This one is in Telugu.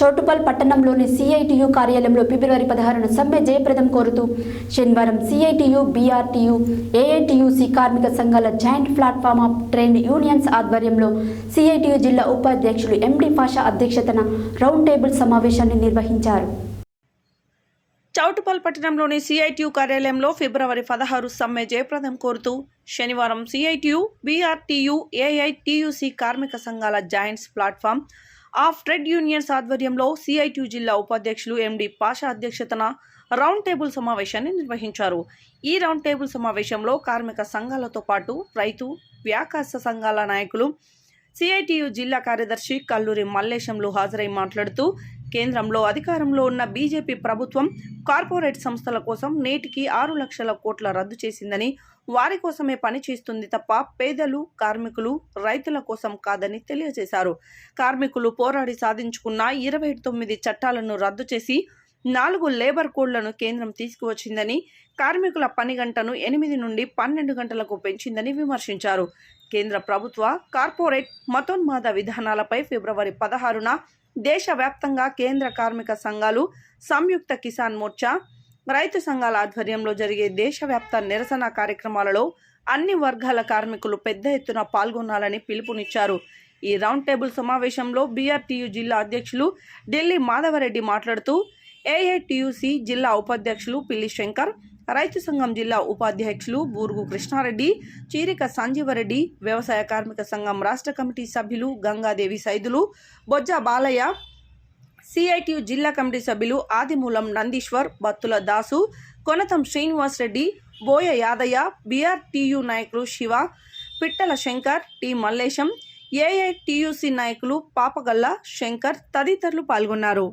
చౌటుపల్ పట్టణంలోని సిఐటియు కార్యాలయంలో ఫిబ్రవరి పదహారున సమ్మె జయప్రదం కోరుతూ శనివారం CITU B R T U A I T U C కార్మిక సంఘాల joint platform of trade unions ఆధ్వర్యంలో సిఐటియు జిల్లా ఉపాధ్యక్షులు ఎండి పాషా అధ్యక్షతన రౌండ్ టేబుల్ సమావేశాన్ని నిర్వహించారు. చౌటుపల్ పట్టణంలోని సిఐటియు కార్యాలయంలో ఫిబ్రవరి పదహారు సమ్మె జయప్రదం కోరుతూ శనివారం CITU B R T U A I T U C కార్మిక సంఘాల joints platform of trade unions ఆధ్వర్యంలో సిఐటి జిల్లా ఉపాధ్యక్షులు ఎండి పాషా అధ్యక్షతన రౌండ్ టేబుల్ సమావేశాన్ని నిర్వహించారు. ఈ రౌండ్ టేబుల్ సమావేశంలో కార్మిక సంఘాలతో పాటు రైతు వ్యాకాశ సంఘాల నాయకులు సిఐటియు జిల్లా కార్యదర్శి కల్లూరి మల్లేశంలు హాజరై మాట్లాడుతూ కేంద్రంలో అధికారంలో ఉన్న బీజేపీ ప్రభుత్వం కార్పొరేట్ సంస్థల కోసం నేటికి ఆరు లక్షల కోట్ల రద్దు చేసిందని వారి కోసమే పనిచేస్తుంది తప్ప పేదలు కార్మికులు రైతుల కోసం కాదని తెలియజేశారు. కార్మికులు పోరాడి సాధించుకున్న ఇరవై తొమ్మిది చట్టాలను రద్దు చేసి నాలుగు లేబర్ కోడ్లను కేంద్రం తీసుకువచ్చిందని కార్మికుల పని గంటను ఎనిమిది నుండి పన్నెండు గంటలకు పెంచిందని విమర్శించారు. కేంద్ర ప్రభుత్వ కార్పొరేట్ మతోన్మాద విధానాలపై ఫిబ్రవరి పదహారున దేశవ్యాప్తంగా కేంద్ర కార్మిక సంఘాలు సంయుక్త కిసాన్ మోర్చా రైతు సంఘాల ఆధ్వర్యంలో జరిగే దేశవ్యాప్త నిరసన కార్యక్రమాలలో అన్ని వర్గాల కార్మికులు పెద్ద ఎత్తున పాల్గొనాలని పిలుపునిచ్చారు. ఈ రౌండ్ టేబుల్ సమావేశంలో బీఆర్టీయు జిల్లా అధ్యక్షులు ఢిల్లీ మాధవరెడ్డి మాట్లాడుతూ ఏఐటియుసి జిల్లా ఉపాధ్యక్షులు పిల్లి శంకర్ రైతు సంఘం జిల్లా ఉపాధ్యక్షులు బూరుగు కృష్ణారెడ్డి చీరిక సంజీవరెడ్డి వ్యవసాయ కార్మిక సంఘం రాష్ట్ర కమిటీ సభ్యులు గంగాదేవి సైదులు బొజ్జ బాలయ్య సిఐటియు జిల్లా కమిటీ సభ్యులు ఆదిమూలం నందీశ్వర్ బత్తుల దాసు కొనతం శ్రీనివాస్ రెడ్డి బోయ యాదయ్య బీఆర్టీయు నాయకులు శివ పిట్టల శంకర్ టి మల్లేశం ఏఐటియుసి నాయకులు పాపగల్ల శంకర్ తదితరులు పాల్గొన్నారు.